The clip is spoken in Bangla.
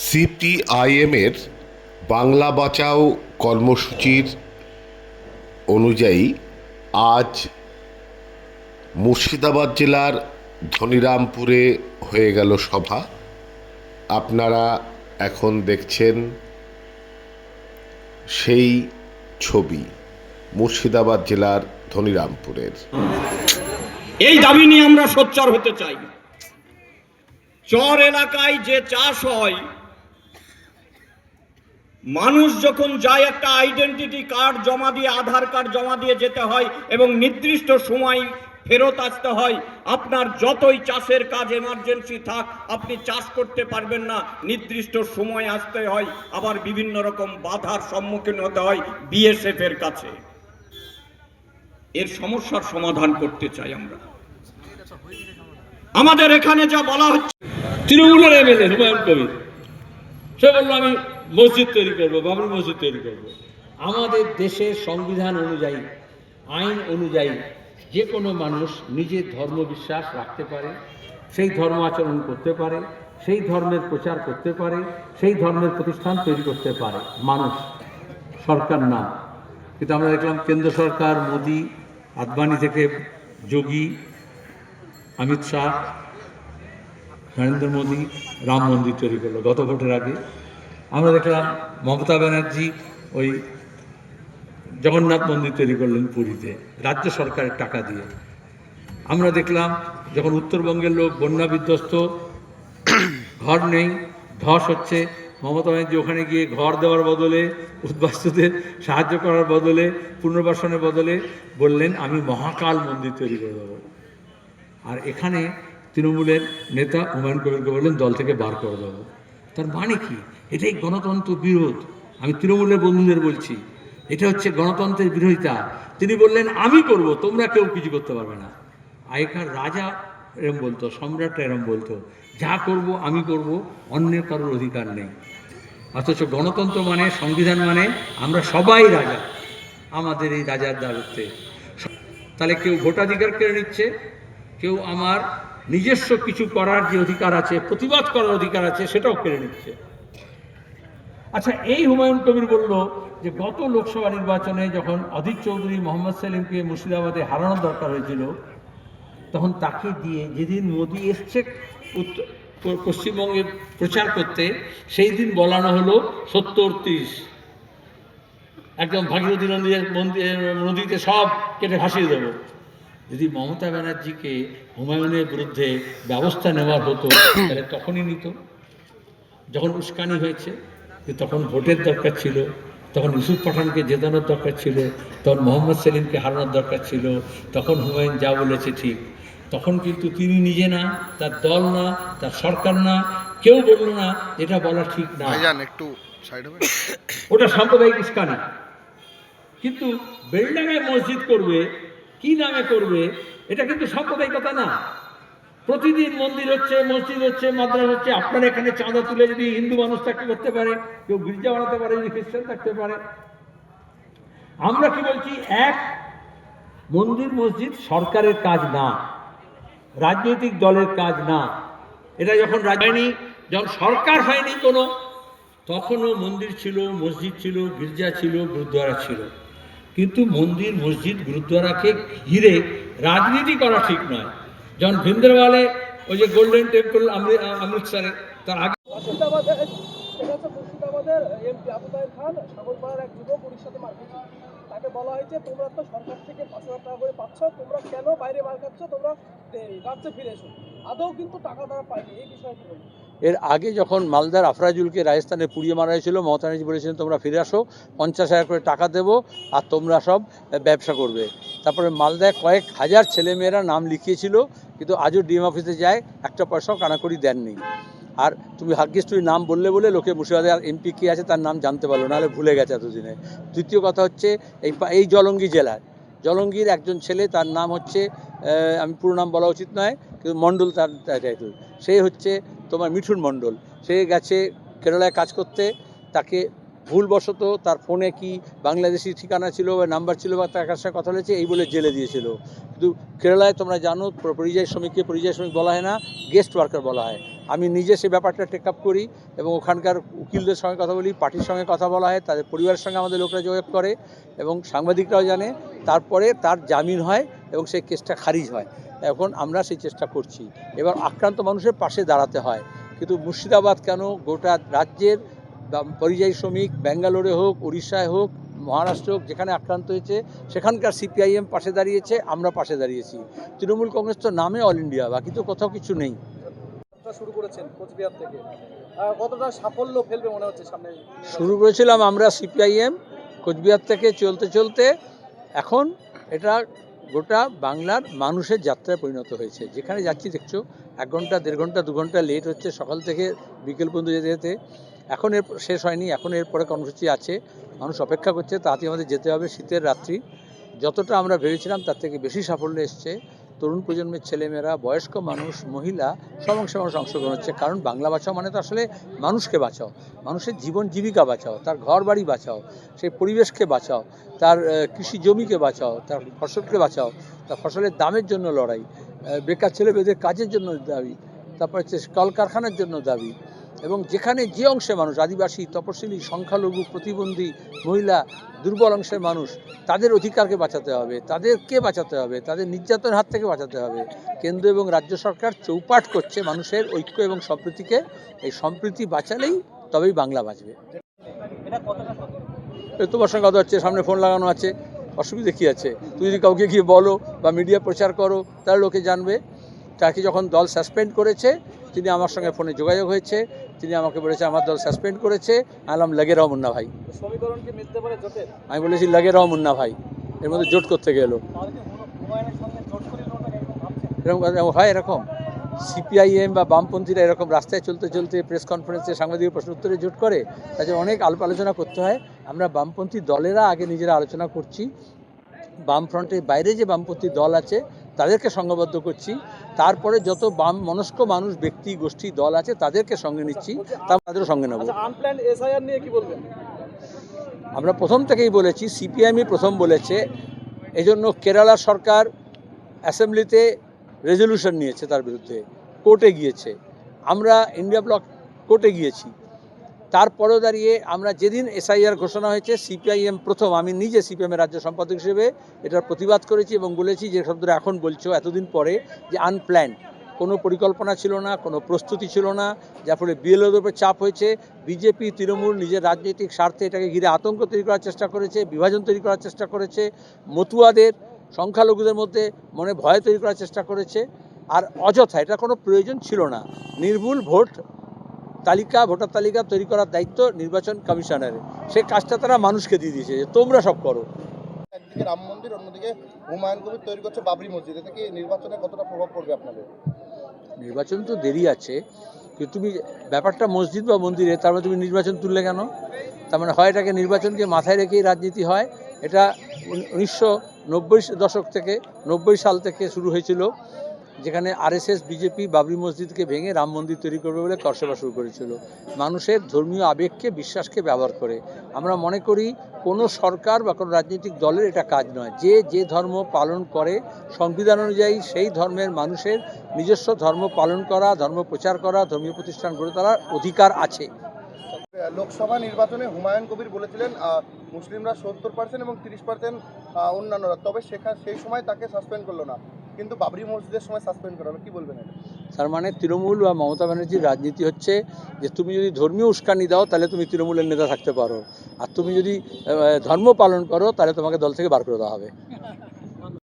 সিপিআইএমের বাংলা বাঁচাও কর্মসূচির অনুযায়ী আজ মুর্শিদাবাদ জেলার ধনিরামপুরে হয়ে গেল সভা। আপনারা এখন দেখছেন সেই ছবি, মুর্শিদাবাদ জেলার ধনিরামপুরের। এই দাবি নিয়ে আমরা সোচ্চার হতে চাই। চর এলাকায় যে চাষ হয় মানুষ যখন যায় একটা আইডেন্টিটি কার্ড জমা দিয়ে, আধার কার্ড জমা দিয়ে যেতে হয় এবং নির্দিষ্ট সময় ফেরত আসতে হয়, আপনার যতই চাষের কাজ এমার্জেন্সি থাক, আপনি চাষ করতে পারবেন না। নির্দিষ্ট সময় আসতে হয়, আবার বিভিন্ন রকম বাধার সম্মুখীন হতে হয় বিএসএফ এর কাছে। এর সমস্যার সমাধান করতে চাই আমরা। আমাদের এখানে যা বলা হচ্ছে, তৃণমূলের এমএলএ হুমায়ুন কবির। সে বলল, আমি মসজিদ তৈরি করব, বাবরি মসজিদ তৈরি করব। আমাদের দেশের সংবিধান অনুযায়ী, আইন অনুযায়ী যে কোনো মানুষ নিজের ধর্ম বিশ্বাস রাখতে পারে, সেই ধর্ম আচরণ করতে পারে, সেই ধর্মের প্রচার করতে পারে, সেই ধর্মের প্রতিষ্ঠান তৈরি করতে পারে মানুষ, সরকার না। কিন্তু আমরা দেখলাম কেন্দ্র সরকার, মোদি, আদবানি থেকে যোগী, অমিত শাহ, নরেন্দ্র মোদী, রাম মন্দির তৈরি করল গত ভোটের আগে। আমরা দেখলাম মমতা ব্যানার্জি ওই জগন্নাথ মন্দির তৈরি করলেন পুরীতে, রাজ্য সরকারের টাকা দিয়ে। আমরা দেখলাম যখন উত্তরবঙ্গের লোক, বন্যা বিধ্বস্ত, ঘর নেই, ধস হচ্ছে, মমতা ব্যানার্জি ওখানে গিয়ে ঘর দেওয়ার বদলে, উদ্বাস্তুদের সাহায্য করার বদলে, পুনর্বাসনের বদলে বললেন, আমি মহাকাল মন্দির তৈরি করে দেবো। আর এখানে তৃণমূলের নেতা হুমায়ুন কবিরকে বললেন, দল থেকে বার করে দেবো। তার মানে কি? এটাই গণতন্ত্র বিরোধ। আমি তৃণমূলের বন্ধুদের বলছি, এটা হচ্ছে গণতন্ত্রের বিরোধিতা। তিনি বললেন, আমি করব, তোমরা কেউ কিছু করতে পারবে না। আগেকার রাজা এরম বলতো সম্রাট এরম বলতো, যা করব, আমি করব অন্যের কারোর অধিকার নেই। অথচ গণতন্ত্র মানে সংবিধান মানে আমরা সবাই রাজা, আমাদের এই রাজার দাবিত্বে তাহলে কেউ ভোটাধিকার কেড়ে নিচ্ছে? কেউ আমার নিজস্ব কিছু করার যে অধিকার আছে, প্রতিবাদ করার অধিকার আছে, সেটাও কেড়ে নিচ্ছে। আচ্ছা এই হুমায়ুন কবির বলল যে, গত লোকসভা নির্বাচনে যখন অধীর চৌধুরী মোহাম্মদ সেলিমকে মুর্শিদাবাদে হারানোর দরকার হয়েছিল, তখন তাকে দিয়ে যেদিন মোদি এসছে পশ্চিমবঙ্গে প্রচার করতে, সেই দিন বলানো হলো সত্তর তিরিশ। একদম ভাগীরথী নদীর নদীতে সব কেটে ভাসিয়ে দেবো। যদি মমতা ব্যানার্জিকে হুমায়ুনের বিরুদ্ধে ব্যবস্থা নেওয়ার হতো তাহলে তখনই নিত। যখন উস্কানি হয়েছে যে তখন ভোটের দরকার ছিল তখন ইউসুফ পাঠানকে জেতানোর দরকার ছিল তখন মোহাম্মদ সেলিমকে হারানোর দরকার ছিল তখন হুমায়ুন যা বলেছে ঠিক। তখন কিন্তু তিনি নিজে না তার দল না তার সরকার না কেউ বলল না এটা বলা ঠিক না। একটু ওটা সাম্প্রদায়িক ইস্কানি কিন্তু বেলডাঙ্গায় মসজিদ করবে কি নামে করবে? এটা কিন্তু সাম্প্রদায়িকতা না। প্রতিদিন মন্দির হচ্ছে, মসজিদ হচ্ছে, মাদ্রাস হচ্ছে, আপনার এখানে চাঁদা তুলে যদি হিন্দু মানুষ থাকতে করতে পারে, কেউ গির্জা বানাতে পারে, যদি খ্রিস্টান থাকতে পারে। আমরা কি বলছি? এক, মন্দির, মসজিদ সরকারের কাজ না, রাজনৈতিক দলের কাজ না। এটা যখন রাজ হয়নি, যখন সরকার হয়নি কোনো, তখনও মন্দির ছিল, মসজিদ ছিল, গির্জা ছিল, গুরুদ্বারা ছিল। কিন্তু মন্দির, মসজিদ, গুরুদ্বারাকে ঘিরে রাজনীতি করা ঠিক নয়। যখন ভিন্দ্রওয়ালে ওই যে গোল্ডেন টেম্পল অমৃতসরে তার আগে মুর্শিদাবাদের খান তাকে বলা তোমরা তো সরকার থেকে পাঁচ হাজার টাকা করে পাচ্ছ, তোমরা কেন বাইরে মার খাচ্ছ? তোমরা ফিরে এসো। আদৌ কিন্তু টাকা তারা পায়নি, এই বিষয়ে এর আগে যখন মালদার আফরাজুলকে রাজস্থানে পুড়িয়ে মারা হয়েছিল, মমতা ব্যানার্জি বলেছিলেন, তোমরা ফিরে আসো, পঞ্চাশ হাজার করে টাকা দেবো আর তোমরা সব ব্যবসা করবে। তারপরে মালদায় কয়েক হাজার ছেলেমেয়েরা নাম লিখিয়েছিল, কিন্তু আজও ডিএম অফিসে যায়, একটা পয়সাও কানাকড়ি দেননি। আর তুমি ভাগ্যিস তুমি নাম বললে বলে লোকে মুর্শিদাবাদের এমপি কে আছে তার নাম জানতে পারল, নাহলে ভুলে গেছে এতদিনে। দ্বিতীয় কথা হচ্ছে, এই এই জলঙ্গি জেলার জলঙ্গির একজন ছেলে, তার নাম হচ্ছে আমি পুরো নাম বলা উচিত নয়, কিন্তু মণ্ডল তার টাইটেল সে হচ্ছে তোমার মিঠুন মণ্ডল, সে গেছে কেরালায় কাজ করতে, তাকে ভুলবশত তার ফোনে কি বাংলাদেশি ঠিকানা ছিল বা নাম্বার ছিল বা তার কাছে কথা হয়েছে, এই বলে জেলে দিয়েছিল। কিন্তু কেরালায় তোমরা জানো, পরিযায়ী শ্রমিককে পরিযায়ী শ্রমিক বলা হয় না গেস্ট ওয়ার্কার বলা হয়। আমি নিজে সে ব্যাপারটা টেক আপ করি এবং ওখানকার উকিলদের সঙ্গে কথা বলি, পার্টির সঙ্গে কথা বলা হয়, তাদের পরিবারের সঙ্গে আমাদের লোকরা যোগাযোগ করে এবং সাংবাদিকরাও জানে। তারপরে তার জামিন হয় এবং সেই কেসটা খারিজ হয়। এখন আমরা সেই চেষ্টা করছি। এবার আক্রান্ত মানুষের পাশে দাঁড়াতে হয়। কিন্তু মুর্শিদাবাদ কেন? গোটা রাজ্যের পরিযায়ী শ্রমিক ব্যাঙ্গালোরে হোক উড়িষ্যায় হোক মহারাষ্ট্র হোক যেখানে আক্রান্ত হয়েছে সেখানকার সিপিআইএম পাশে দাঁড়িয়েছে আমরা পাশে দাঁড়িয়েছি। তৃণমূল কংগ্রেস তো নামে অল ইন্ডিয়া বাকি তো কোথাও কিছু নেই। শুরু করেছেন কোচবিহার থেকে? কতটা সাফল্য ফেলবে মনে হচ্ছে সামনে? শুরু করেছিলাম আমরা সিপিআইএম কোচবিহার থেকে চলতে চলতে। এখন এটা গোটা বাংলার মানুষের যাত্রায় পরিণত হয়েছে। যেখানে যাচ্ছি দেখছ, এক ঘণ্টা, দেড় ঘণ্টা, দু ঘণ্টা লেট হচ্ছে, সকাল থেকে বিকেল পর্যন্ত যেতে যেতে। এখন এর শেষ হয়নি, এখন এরপরে কর্মসূচি আছে। মানুষ অপেক্ষা করছে তাতে আমাদের যেতে হবে শীতের রাত্রি। যতটা আমরা ভেবেছিলাম, তার থেকে বেশি সাফল্য এসছে। তরুণ প্রজন্মের ছেলেমেয়েরা, বয়স্ক মানুষ, মহিলা সব অংশে মানুষ অংশগ্রহণ হচ্ছে। কারণ বাংলা বাঁচাও মানে তো আসলে মানুষকে বাঁচাও। মানুষের জীবন জীবিকা বাঁচাও, তার ঘর বাড়ি বাঁচাও, সেই পরিবেশকে বাঁচাও, তার কৃষি জমিকে বাঁচাও, তার ফসলকে বাঁচাও, তার ফসলের দামের জন্য লড়াই বেকার ছেলে মেয়েদের কাজের জন্য দাবি, তারপর হচ্ছে কলকারখানার জন্য দাবি এবং যেখানে যে অংশে মানুষ আদিবাসী তপশিলি সংখ্যালঘু প্রতিবন্ধী মহিলা দুর্বল অংশের মানুষ তাদের অধিকারকে বাঁচাতে হবে তাদেরকে বাঁচাতে হবে তাদের নির্যাতনের হাত থেকে বাঁচাতে হবে। কেন্দ্র এবং রাজ্য সরকার চৌপাট করছে মানুষের ঐক্য এবং সম্প্রীতিকে। এই সম্প্রীতি বাঁচালেই তবেই বাংলা বাঁচবে। তোমার সঙ্গে কথা হচ্ছে সামনে ফোন লাগানো আছে। অসুবিধা কী আছে? তুমি যদি কাউকে গিয়ে বলো বা মিডিয়া প্রচার করো তাহলে লোকে জানবে। তাকে যখন দল সাসপেন্ড করেছে তিনি আমার সঙ্গে ফোনে যোগাযোগ হয়েছে। তিনি আমাকে বলেছে আমার দল সাসপেন্ড করেছে আলাম লাগে রাও মুন্না ভাই। আমি বলেছি লাগে রাও মুন্না ভাই। এর মধ্যে জোট করতে গেলো। এরকম হয় এরকম। সিপিআইএম বা বামপন্থীরা এরকম রাস্তায় চলতে চলতে প্রেস কনফারেন্সে সাংবাদিক প্রশ্ন উত্তরে জোট করে তাদের অনেক আলাপ আলোচনা করতে হয়। আমরা বামপন্থী দলেরা আগে নিজেরা আলোচনা করছি। বামফ্রন্টের বাইরে যে বামপন্থী দল আছে তাদেরকে সংঘবদ্ধ করছি। তারপরে যত বাম মনস্ক মানুষ ব্যক্তি গোষ্ঠী দল আছে তাদেরকে সঙ্গে নিচ্ছি। তা তাদেরও সঙ্গে নেব। আচ্ছা এসআইআর নিয়ে কি বলবেন? আমরা প্রথম থেকেই বলেছি সিপিআইএমই প্রথম বলেছে এজন্য কেরালা সরকার অ্যাসেম্বলিতে রেজলিউশন নিয়েছে তার বিরুদ্ধে কোর্টে গিয়েছে। আমরা ইন্ডিয়া ব্লক কোর্টে গিয়েছি। তারপরেও দাঁড়িয়ে আমরা যেদিন এসআইআর ঘোষণা হয়েছে, সিপিআইএম প্রথম, আমি নিজে সিপিএমের রাজ্য সম্পাদক হিসেবে এটার প্রতিবাদ করেছি এবং বলেছি যে শব্দটা এখন বলছো এতদিন পরে যে আনপ্ল্যান কোনো পরিকল্পনা ছিল না, কোনো প্রস্তুতি ছিল না, যার ফলে বিএলওদের উপর চাপ হয়েছে, বিজেপি, তৃণমূল নিজের রাজনৈতিক স্বার্থে এটাকে ঘিরে আতঙ্ক তৈরি করার চেষ্টা করেছে, বিভাজন তৈরি করার চেষ্টা করেছে, মতুয়াদের, সংখ্যালঘুদের মধ্যে মনে ভয় তৈরি করার চেষ্টা করেছে, আর অযথা এটা কোনো প্রয়োজন ছিল না। নির্ভুল ভোট তালিকা ভোটার তালিকা তৈরি করার দায়িত্ব নির্বাচন কমিশনারের। সেই কাজটা তারা মানুষকে দিয়ে দিয়েছে যে তোমরা সব করো। একদিকে রাম মন্দির অন্যদিকে হুমায়ুন কবির তৈরি করছে বাবরি মসজিদ। এতে কি নির্বাচনে কতটা প্রভাব পড়বে আপনাদের? নির্বাচন তো দেরি আছে কিন্তু তুমি ব্যাপারটা মসজিদ বা মন্দিরে তার মধ্যে তুমি নির্বাচন তুললে কেন? তার মানে হয় এটাকে নির্বাচনকে মাথায় রেখেই রাজনীতি হয়? এটা উনিশশো নব্বই দশক থেকে নব্বই সাল থেকে শুরু হয়েছিল। যেখানে আরএসএস, বিজেপি, বাবরি মসজিদকে ভেঙে রাম মন্দির তৈরি করবে বলে করসভা শুরু করেছিল। মানুষের ধর্মীয় আবেগকে, বিশ্বাসকে ব্যবহার করে। আমরা মনে করি কোনো সরকার বা কোনো রাজনৈতিক দলের এটা কাজ নয়। যে যে ধর্ম পালন করে, সংবিধান অনুযায়ী সেই ধর্মের মানুষের নিজস্ব ধর্ম পালন করা, ধর্ম প্রচার করা, ধর্মীয় প্রতিষ্ঠান গড়ে তোলার অধিকার আছে। লোকসভা নির্বাচনে হুমায়ুন কবির বলেছিলেন মুসলিমরা সত্তর পার্সেন্ট এবং তিরিশ পার্সেন্ট অন্যান্যরা। তবে সেখানে সেই সময় তাকে সাসপেন্ড করল না। কিন্তু বাবরি মসজিদের সময় সাসপেন্ড করা হবে। কি বলবেন এটা? তার মানে তৃণমূল বা মমতা ব্যানার্জির রাজনীতি হচ্ছে যে, তুমি যদি ধর্মীয় উস্কানি দাও, তাহলে তুমি তৃণমূলের নেতা থাকতে পারো। আর তুমি যদি ধর্ম পালন করো, তাহলে তোমাকে দল থেকে বার করে দেওয়া হবে।